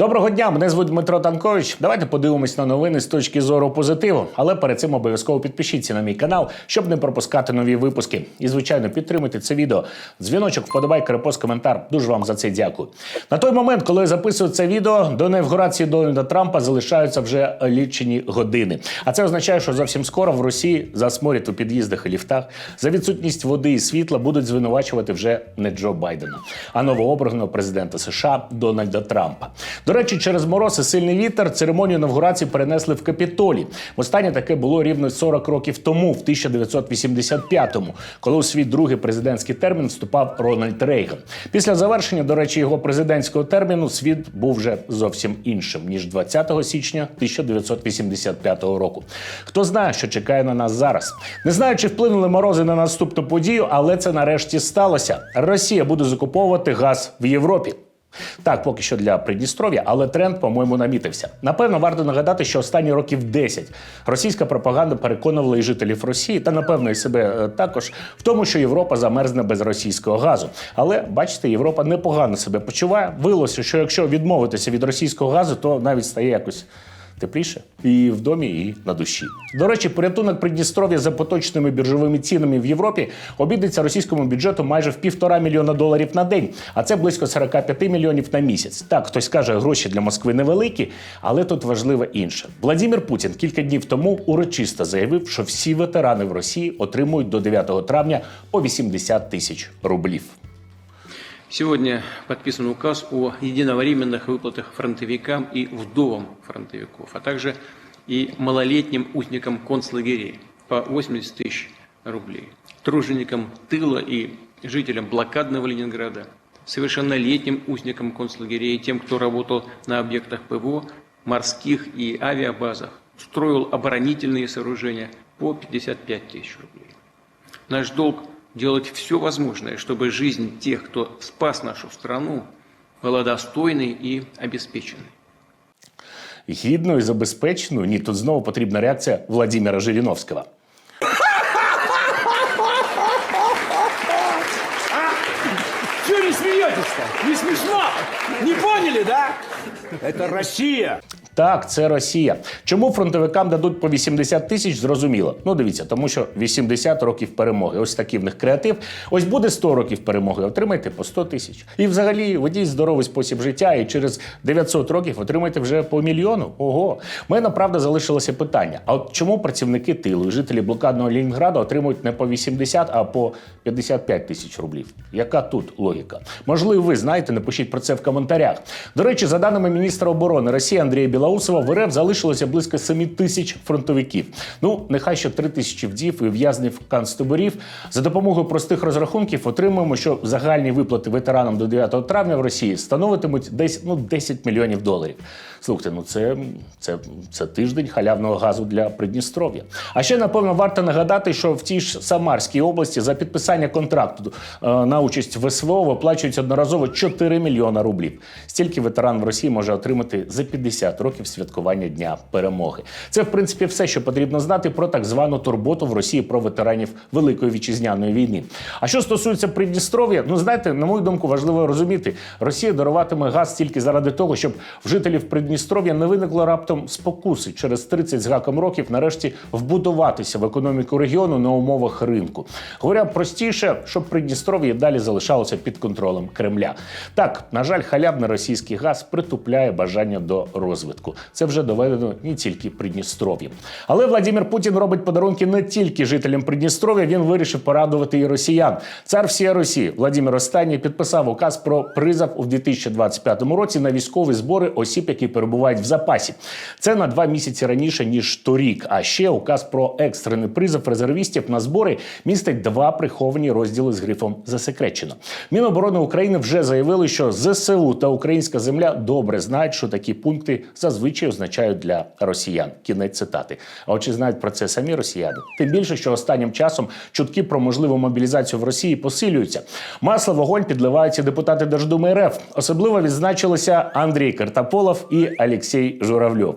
Доброго дня, мене звуть Дмитро Танкович. Давайте подивимось на новини з точки зору позитиву. Але перед цим обов'язково підпишіться на мій канал, щоб не пропускати нові випуски. І, звичайно, підтримуйте це відео. Дзвіночок, вподобайка, репост, коментар. Дуже вам за це дякую. На той момент, коли я записую це відео, до інавгурації Дональда Трампа залишаються вже лічені години. А це означає, що зовсім скоро в Росії за сморід у під'їздах і ліфтах за відсутність води і світла будуть звинувачувати вже не Джо Байдена, а новообраного президента США Дональда Трампа. До речі, через мороз і сильний вітер церемонію інавгурації перенесли в Капітолі. Востаннє таке було рівно 40 років тому, в 1985-му, коли у свій другий президентський термін вступав Рональд Рейган. Після завершення, до речі, його президентського терміну світ був вже зовсім іншим ніж 20 січня 1985 року. Хто знає, що чекає на нас зараз? Не знаю, чи вплинули морози на наступну подію, але це нарешті сталося. Росія буде закуповувати газ в Європі. Так, поки що для Придністров'я, але тренд, по-моєму, намітився. Напевно, варто нагадати, що останні років 10 російська пропаганда переконувала і жителів Росії, та напевно і себе е, також в тому, що Європа замерзне без російського газу. Але бачите, Європа непогано себе почуває. Вилося, що якщо відмовитися від російського газу, то навіть стає якось. Тепліше і в домі, і на душі. До речі, порятунок Придністров'я за поточними біржовими цінами в Європі обійдеться російському бюджету майже в півтора мільйона доларів на день, а це близько 45 мільйонів на місяць. Так, хтось каже, гроші для Москви невеликі, але тут важливо інше. Владимир Путін кілька днів тому урочисто заявив, що всі ветерани в Росії отримують до 9 травня по 80 тисяч рублів. Сегодня подписан указ о единовременных выплатах фронтовикам и вдовам фронтовиков, а также и малолетним узникам концлагерей по 80 тысяч рублей, труженикам тыла и жителям блокадного Ленинграда, совершеннолетним узникам концлагерей, тем, кто работал на объектах ПВО, морских и авиабазах, строил оборонительные сооружения по 55 тысяч рублей. Наш долг делать все возможное, чтобы жизнь тех, кто спас нашу страну, была достойной и обеспеченной. Гідною і забезпеченою ні, тут знову потрібна реакція Владимира Жириновського. Чего не смеетесь-то? Не смешно? Не поняли, да? Это Россия. Так, це Росія. Чому фронтовикам дадуть по 80 тисяч? Зрозуміло. Ну дивіться, тому що 80 років перемоги. Ось такий в них креатив. Ось буде 100 років перемоги. Отримайте по 100 тисяч. І взагалі ведіть здоровий спосіб життя. І через 900 років отримайте вже по мільйону. Ого. У мене правда залишилося питання: а от чому працівники тилу і жителі блокадного Ленінграда отримують не по 80, а по 55 тисяч рублів? Яка тут логіка? Можливо, ви знаєте, напишіть про це в коментарях. До речі, за даними міністра оборони Росії Андрія Білоусова, в РФ залишилося близько 7 тисяч фронтовиків. Ну, нехай ще 3 тисячі вдів і в'язнів канцтаборів. За допомогою простих розрахунків отримуємо, що загальні виплати ветеранам до 9 травня в Росії становитимуть десь ну 10 мільйонів доларів. Слухайте, ну це, це, це тиждень халявного газу для Придністров'я. А ще напевно варто нагадати, що в тій ж Самарській області за підписання контракту е, на участь в СВО виплачують одноразово 4 мільйона рублів. Стільки ветеран в Росії може отримати за 50 років святкування Дня перемоги. Це в принципі все, що потрібно знати про так звану турботу в Росії про ветеранів Великої вітчизняної війни. А що стосується Придністров'я, ну знаєте, на мою думку, важливо розуміти, Росія даруватиме газ тільки заради того, щоб в жителів Придністров'я не виникло раптом спокуси через 30 з гаком років нарешті вбудуватися в економіку регіону на умовах ринку. Говоря простіше, щоб Придністров'я далі залишалося під контролем Кремля. Так, на жаль, халявний російський газ притупляє бажання до розвитку. Це вже доведено не тільки Придністров'ям. Але Владимир Путін робить подарунки не тільки жителям Придністров'я, він вирішив порадувати і росіян. Цар всієї Росії Владимир Останній підписав указ про призов у 2025 році на військові збори осіб, які перебувають в запасі. Це на два місяці раніше ніж торік. А ще указ про екстрений призов резервістів на збори містить два приховані розділи з грифом засекречено. Міноборони України вже заявили, що ЗСУ та українська земля добре знають, що такі пункти зазвичай означають для росіян. Кінець цитати. А от чи знають про це самі росіяни? Тим більше, що останнім часом чутки про можливу мобілізацію в Росії посилюються. Масло вогонь підливають і депутати Держдуми РФ. Особливо відзначилися Андрій Картаполов і Олексій Журавльов.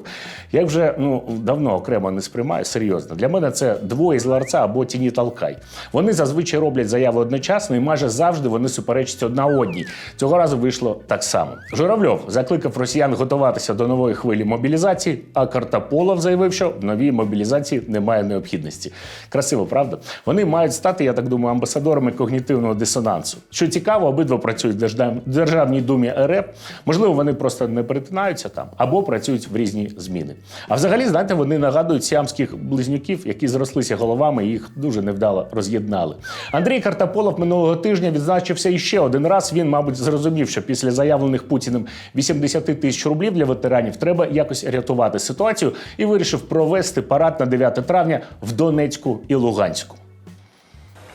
Я вже ну давно окремо не сприймаю серйозно. Для мене це двоє з ларца або тіні толкай. Вони зазвичай роблять заяви одночасно, і майже завжди вони суперечать одна одній. Цього разу вийшло так само. Журавльов закликав росіян готуватися до нової хвилі мобілізації, а Картаполов заявив, що в новій мобілізації немає необхідності. Красиво, правда? Вони мають стати, я так думаю, амбасадорами когнітивного дисонансу. Що цікаво, обидва працюють в Державній думі РФ. Можливо, вони просто не перетинаються там або працюють в різні зміни. А взагалі, знаєте, вони нагадують сіамських близнюків, які зрослися головами і їх дуже невдало роз'єднали. Андрій Картаполов минулого тижня відзначився іще один раз. Він, мабуть, зрозумів, що після заявлених Путіним 80 тисяч рублів для ветеранів треба якось рятувати ситуацію і вирішив провести парад на 9 травня в Донецьку і Луганську.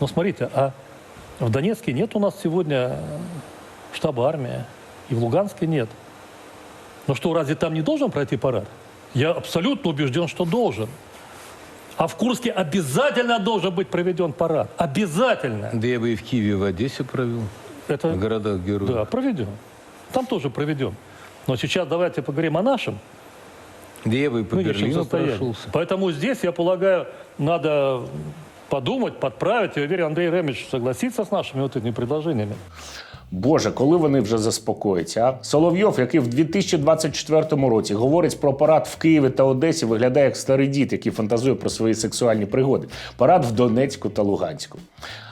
Ну, смотрите, а в Донецке нет у нас сегодня э, штаба армии, и в Луганске нет. Ну что, разве там не должен пройти парад? Я абсолютно убежден, что должен. А в Курске обязательно должен быть проведен парад. Обязательно. Да я бы и в Киеве, и в Одессе провел. Это, В городах героев. да, проведем. Там тоже проведем. Но сейчас давайте поговорим о нашем Да я бы и по нынешнем Берлину состоянии. прошелся. Поэтому здесь, я полагаю, надо подумать, подправить. Я уверен, Андрей Ремович согласится с нашими вот этими предложениями. Боже, коли вони вже заспокояться? А Соловйов, який в 2024 році говорить про парад в Києві та Одесі, виглядає як старий дід, який фантазує про свої сексуальні пригоди. Парад в Донецьку та Луганську.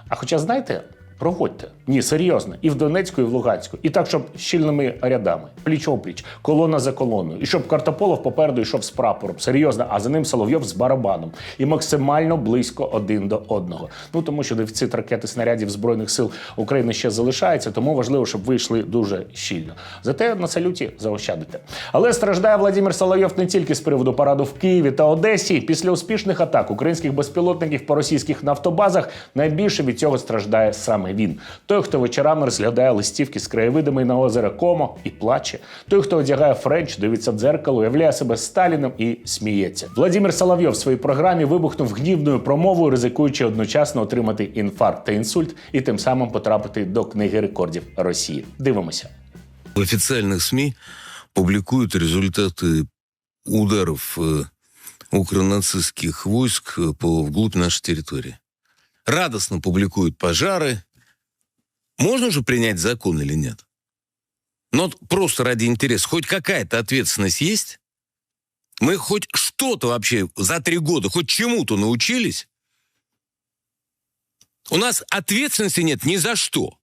А хоча, знаєте, проводьте. Ні, серйозно, і в Донецьку, і в Луганську. І так, щоб щільними рядами, пліч опліч, колона за колоною. І щоб Картополов попереду йшов з прапором. Серйозно, а за ним Соловйов з барабаном. І максимально близько один до одного. Ну тому що дефіцит ракет і снарядів Збройних сил України ще залишається, тому важливо, щоб ви йшли дуже щільно. Зате на салюті заощадите. Але страждає Владимир Соловйов не тільки з приводу параду в Києві та Одесі. Після успішних атак українських безпілотників по російських нафтобазах найбільше від цього страждає саме він Той, хто вечорами розглядає листівки з краєвидами на озеро Комо і плаче. Той, хто одягає френч, дивиться в дзеркало, уявляє себе Сталіном і сміється. Владимир Соловйов в своїй програмі вибухнув гнівною промовою, ризикуючи одночасно отримати інфаркт та інсульт і тим самим потрапити до книги рекордів Росії. Дивимося. В официальных СМИ публикуют результаты ударов э, укронацистских войск э, по, вглубь нашей территории. Радостно публикуют пожары. Можно же принять закон или нет? Но вот просто ради интереса, хоть какая-то ответственность есть? Мы хоть что-то вообще за три года, хоть чему-то научились? У нас ответственности нет ни за что.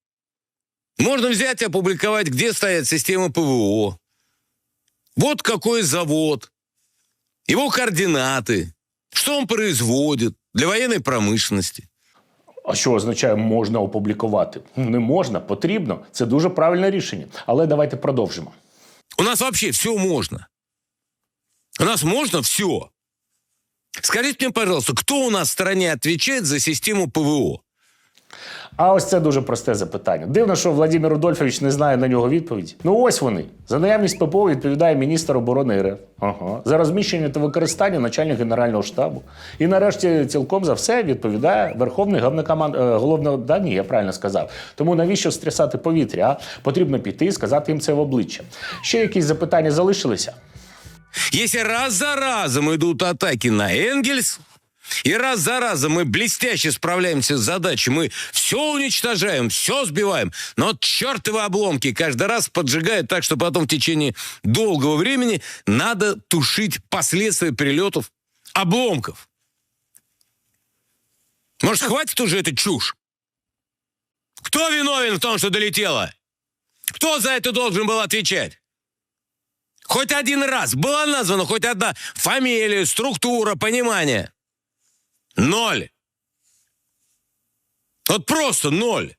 Можно взять и опубликовать, где стоят системы ПВО. Вот какой завод. Его координаты. Что он производит для военной промышленности. А що означає можна опублікувати? Не можна, потрібно. Це дуже правильне рішення. Але давайте продовжимо. У нас вообще все можно. У нас можно все. Скажите мне, пожалуйста, кто у нас в стране отвечает за систему ПВО? А ось це дуже просте запитання. Дивно, що Владимир Рудольфович не знає на нього відповіді. Ну ось вони. За наявність ППО відповідає міністр оборони РФ. Ага. За розміщення та використання начальник генерального штабу. І нарешті цілком за все відповідає Верховний головнокоманд... е, головно... Да, ні, я правильно сказав. Тому навіщо стрясати повітря? А? Потрібно піти і сказати їм це в обличчя. Ще якісь запитання залишилися? Если раз за разом идут атаки на Энгельс, и раз за разом мы блестяще справляемся с задачей, мы все уничтожаем, все сбиваем, но чертовы обломки каждый раз поджигают так, что потом в течение долгого времени надо тушить последствия прилетов обломков. Может, хватит уже эту чушь? Кто виновен в том, что долетело? Кто за это должен был отвечать? Хоть один раз была названа хоть одна фамилия, структура, понимание. Ноль. Вот просто ноль.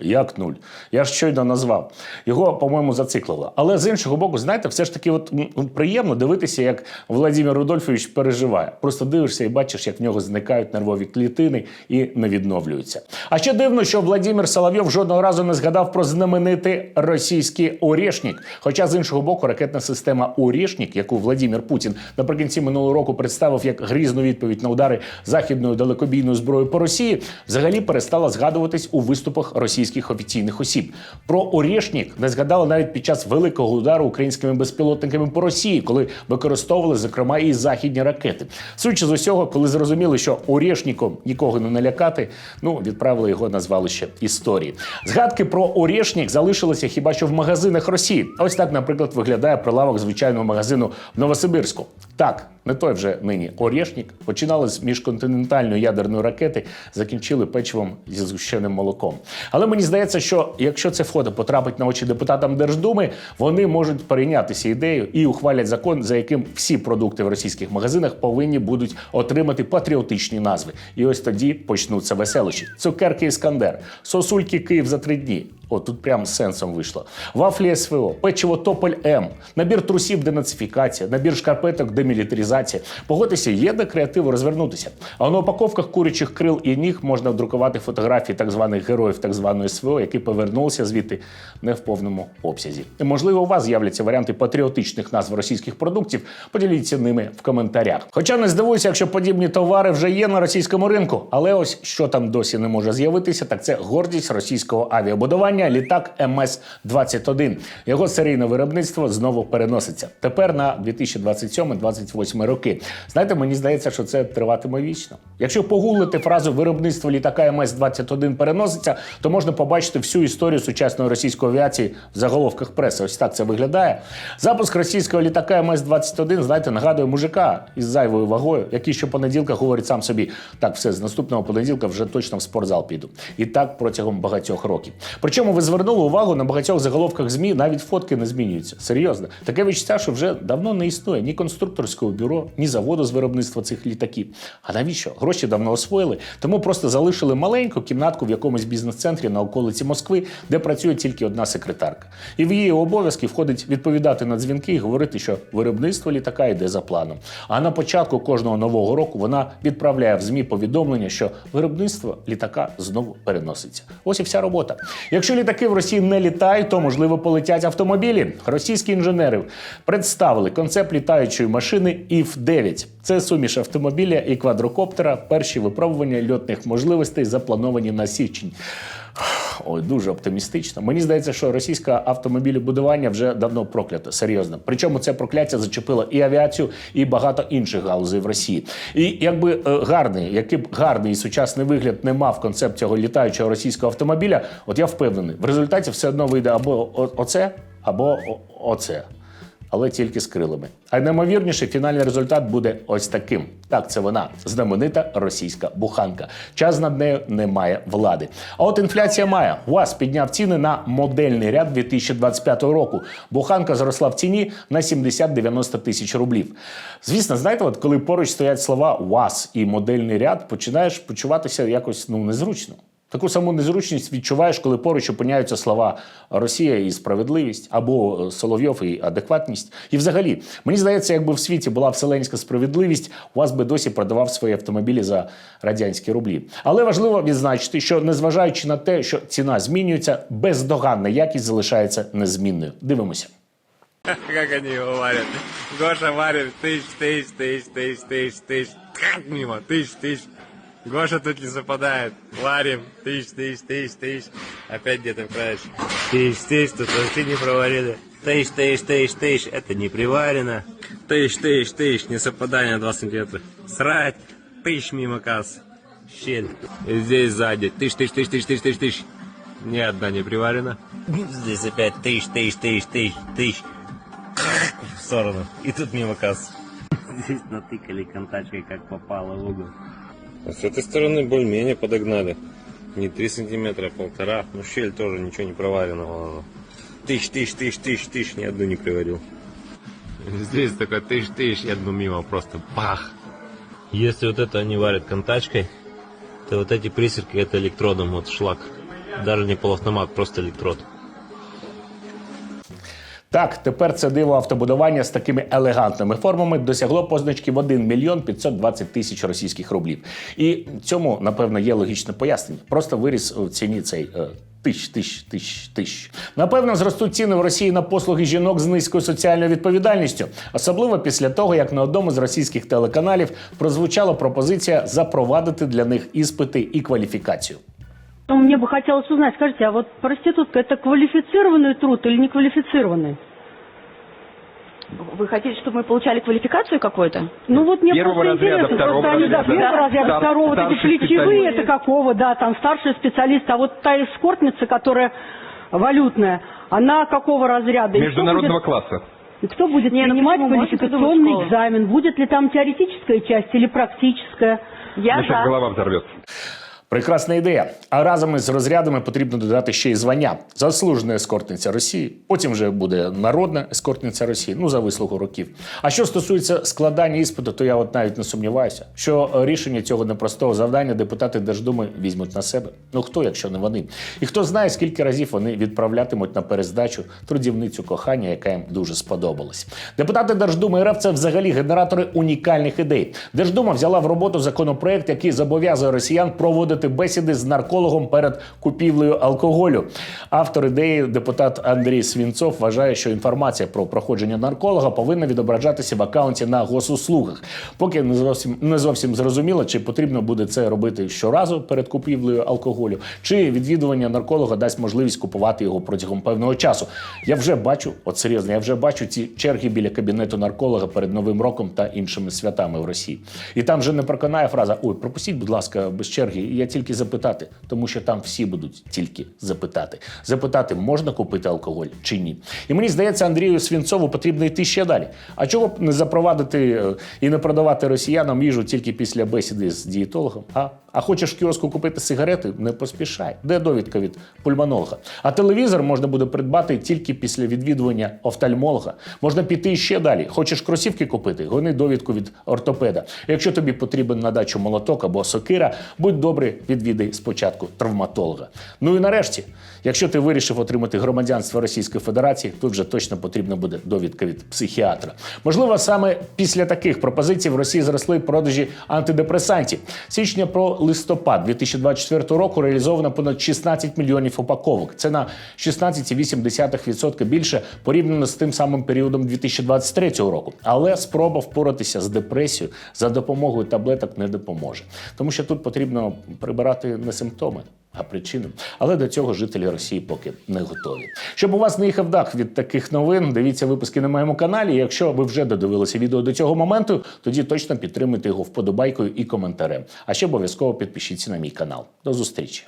Як нуль? Я ж щойно назвав. Його, по-моєму, зациклило. Але з іншого боку, знаєте, все ж таки от, приємно дивитися, як Владимир Рудольфович переживає. Просто дивишся і бачиш, як в нього зникають нервові клітини і не відновлюються. А ще дивно, що Владимир Соловйов жодного разу не згадав про знаменитий російський Орєшнік. Хоча з іншого боку, ракетна система Орєшнік, яку Владимир Путін наприкінці минулого року представив як грізну відповідь на удари західною далекобійною зброєю по Росії, взагалі перестала згадуватись у виступах російських офіційних осіб. Про Орєшнік не згадали навіть під час великого удару українськими безпілотниками по Росії, коли використовували зокрема і західні ракети. Судячи з усього, коли зрозуміли, що Орєшніком нікого не налякати, ну відправили його на звалище історії. Згадки про Орєшнік залишилися хіба що в магазинах Росії. Ось так, наприклад, виглядає прилавок звичайного магазину в Новосибирську. Так, не той вже нині Орєшнік. Починали з міжконтинентальної ядерної ракети, закінчили печивом зі згущеним молоком. Але мені здається, що якщо це фото потрапить на очі депутатам Держдуми, вони можуть перейнятися ідеєю і ухвалять закон, за яким всі продукти в російських магазинах повинні будуть отримати патріотичні назви. І ось тоді почнуться веселощі. Цукерки Іскандер, сосульки Київ за три дні. О, тут прям сенсом вийшло. Вафлі СВО, печиво Тополь М, набір трусів денацифікація, набір шкарпеток демілітаризація. Погодьтеся, є де креативу розвернутися. А на упаковках курячих крил і ніг можна друкувати фотографії так званих героїв так званої СВО, які повернулися звідти не в повному обсязі. І, можливо, у вас з'являться варіанти патріотичних назв російських продуктів. Поділіться ними в коментарях. Хоча не здивуюся, якщо подібні товари вже є на російському ринку, але ось що там досі не може з'явитися, так це гордість російського авіабудування літак МС-21. Його серійне виробництво знову переноситься тепер на 2027-2028 роки. Знаєте, мені здається, що це триватиме вічно. Якщо погуглити фразу виробництво літака МС-21 переноситься, то можна побачити всю історію сучасної російської авіації в заголовках преси. Ось так це виглядає. Запуск російського літака МС-21, знаєте, нагадує мужика із зайвою вагою, який щопонеділка говорить сам собі: так, все з наступного понеділка вже точно в спортзал піду. І так протягом багатьох років. Причому ви звернули увагу на багатьох заголовках ЗМІ, навіть фотки не змінюються. Серйозно, таке відчуття, що вже давно не існує ні конструкторського бюро, ні заводу з виробництва цих літаків. А навіщо? Гроші давно освоїли, тому просто залишили маленьку кімнатку в якомусь бізнес-центрі на околиці Москви, де працює тільки одна секретарка. І в її обов'язки входить відповідати на дзвінки і говорити, що виробництво літака йде за планом. А на початку кожного нового року вона відправляє в ЗМІ повідомлення, що виробництво літака знову переноситься. Ось і вся робота. Якщо літаки в Росії не літають, то можливо полетять автомобілі. Російські інженери представили концепт літаючої машини ІФ-9. Це суміш автомобіля і квадрокоптера. Перші випробування льотних можливостей заплановані на січень. Ой, дуже оптимістично. Мені здається, що російське автомобілебудування вже давно проклято. Серйозно. Причому це прокляття зачепило і авіацію, і багато інших галузей в Росії. І якби е, гарний, який б гарний і сучасний вигляд не мав концепт цього літаючого російського автомобіля, от я впевнений, в результаті все одно вийде або оце, або оце. Але тільки з крилами. А наймовірніше, фінальний результат буде ось таким. Так, це вона знаменита російська буханка. Час над нею не має влади. А от інфляція має. УАЗ підняв ціни на модельний ряд 2025 року. Буханка зросла в ціні на 70-90 тисяч рублів. Звісно, знаєте, от коли поруч стоять слова УАЗ і модельний ряд, починаєш почуватися якось ну незручно. Таку саму незручність відчуваєш, коли поруч опиняються слова Росія і справедливість або Соловйов і адекватність. І взагалі, мені здається, якби в світі була вселенська справедливість, у вас би досі продавав свої автомобілі за радянські рублі. Але важливо відзначити, що незважаючи на те, що ціна змінюється, бездоганна якість залишається незмінною. Дивимося. Как они его варят. Гоша варит тысяч, тысяч, тысяч, тысяч, тысяч, тысяч. Как мимо, тысяч, тысяч. Гоша тут не западает. Варим. Тыщ, тыщ, тыщ, тыщ. Опять где-то в краешек. Тыщ, тут вообще не проварили. Тыщ, тыщ, тыщ, тыщ. Это не приварено. Тыщ, тыщ, тыщ. Не совпадание на 2 сантиметра. Срать. Тыщ мимо кассы. Щель. И здесь сзади. Тыщ, тыщ, тыщ, тыщ, тыщ, тыщ, тыщ. Ни одна не приварена. Здесь опять тыщ, тыщ, тыщ, тыщ, тыщ. В сторону. И тут мимо кассы. Здесь натыкали контачкой, как попало в угол. А с этой стороны более-менее подогнали. Не 3 сантиметра, а полтора. Ну, щель тоже ничего не проваренного. Тысяч, тысяч, тысяч, тысяч, тысяч, ни одну не приварил. Здесь такой тысяч, тысяч, и одну мимо просто бах. Если вот это они варят контачкой, то вот эти присерки это электродом, вот шлак. Даже не полуавтомат, просто электрод. Так, тепер це диво автобудування з такими елегантними формами досягло позначки в 1 мільйон 520 тисяч російських рублів. І цьому, напевно, є логічне пояснення. Просто виріс в ціні цей. е, Тисяч, тисяч, тисяч, тисяч. Напевно, зростуть ціни в Росії на послуги жінок з низькою соціальною відповідальністю, особливо після того, як на одному з російських телеканалів прозвучала пропозиція запровадити для них іспити і кваліфікацію. Ну, Мне бы хотелось узнать, скажите, а вот проститутка это квалифицированный труд или неквалифицированный? Вы хотите, чтобы мы получали квалификацию какую-то? Ну вот мне Первого просто разряда, интересно, второго просто они, да, первого разряда, Стар- второго, вот эти плечевые, это какого, да, там старший специалист, а вот та эскортница, которая валютная, она какого разряда? Международного будет- класса. И кто будет Не, ну принимать придумать квалификационный экзамен? Будет ли там теоретическая часть или практическая? Я Мне сейчас за. голова взорвется. Прекрасна ідея. А разом із розрядами потрібно додати ще й звання заслужена ескортниця Росії. Потім вже буде народна ескортниця Росії. Ну за вислугу років. А що стосується складання іспиту, то я от навіть не сумніваюся, що рішення цього непростого завдання депутати Держдуми візьмуть на себе. Ну хто, якщо не вони? І хто знає, скільки разів вони відправлятимуть на перездачу трудівницю кохання, яка їм дуже сподобалась. Депутати Держдуми РФ це взагалі генератори унікальних ідей. Держдума взяла в роботу законопроект, який зобов'язує росіян проводити бесіди з наркологом перед купівлею алкоголю. Автор ідеї, депутат Андрій Свінцов, вважає, що інформація про проходження нарколога повинна відображатися в акаунті на госуслугах. Поки не зовсім не зовсім зрозуміло, чи потрібно буде це робити щоразу перед купівлею алкоголю, чи відвідування нарколога дасть можливість купувати його протягом певного часу. Я вже бачу, от серйозно, я вже бачу ці черги біля кабінету нарколога перед Новим роком та іншими святами в Росії. І там вже не проконає фраза: Ой, пропустіть, будь ласка, без черги. Я тільки запитати, тому що там всі будуть тільки запитати. Запитати, можна купити алкоголь чи ні. І мені здається, Андрію Свінцову потрібно йти ще далі. А чого б не запровадити е, і не продавати росіянам їжу тільки після бесіди з дієтологом? А? А хочеш в кіоску купити сигарети? Не поспішай. Де довідка від пульмонолога? А телевізор можна буде придбати тільки після відвідування офтальмолога. Можна піти ще далі. Хочеш кросівки купити? Гони довідку від ортопеда. Якщо тобі потрібен на дачу молоток або сокира, будь добрий, відвідай спочатку травматолога. Ну і нарешті, якщо ти вирішив отримати громадянство Російської Федерації, тут вже точно потрібна буде довідка від психіатра. Можливо, саме після таких пропозицій в Росії зросли продажі антидепресантів. Січня про листопад 2024 року реалізовано понад 16 мільйонів упаковок. Це на 16,8% більше порівняно з тим самим періодом 2023 року. Але спроба впоратися з депресією за допомогою таблеток не допоможе, тому що тут потрібно прибирати не симптоми. А причини, але до цього жителі Росії поки не готові. Щоб у вас не їхав дах від таких новин, дивіться випуски на моєму каналі. Якщо ви вже додивилися відео до цього моменту, тоді точно підтримуйте його вподобайкою і коментарем. А ще обов'язково підпишіться на мій канал. До зустрічі!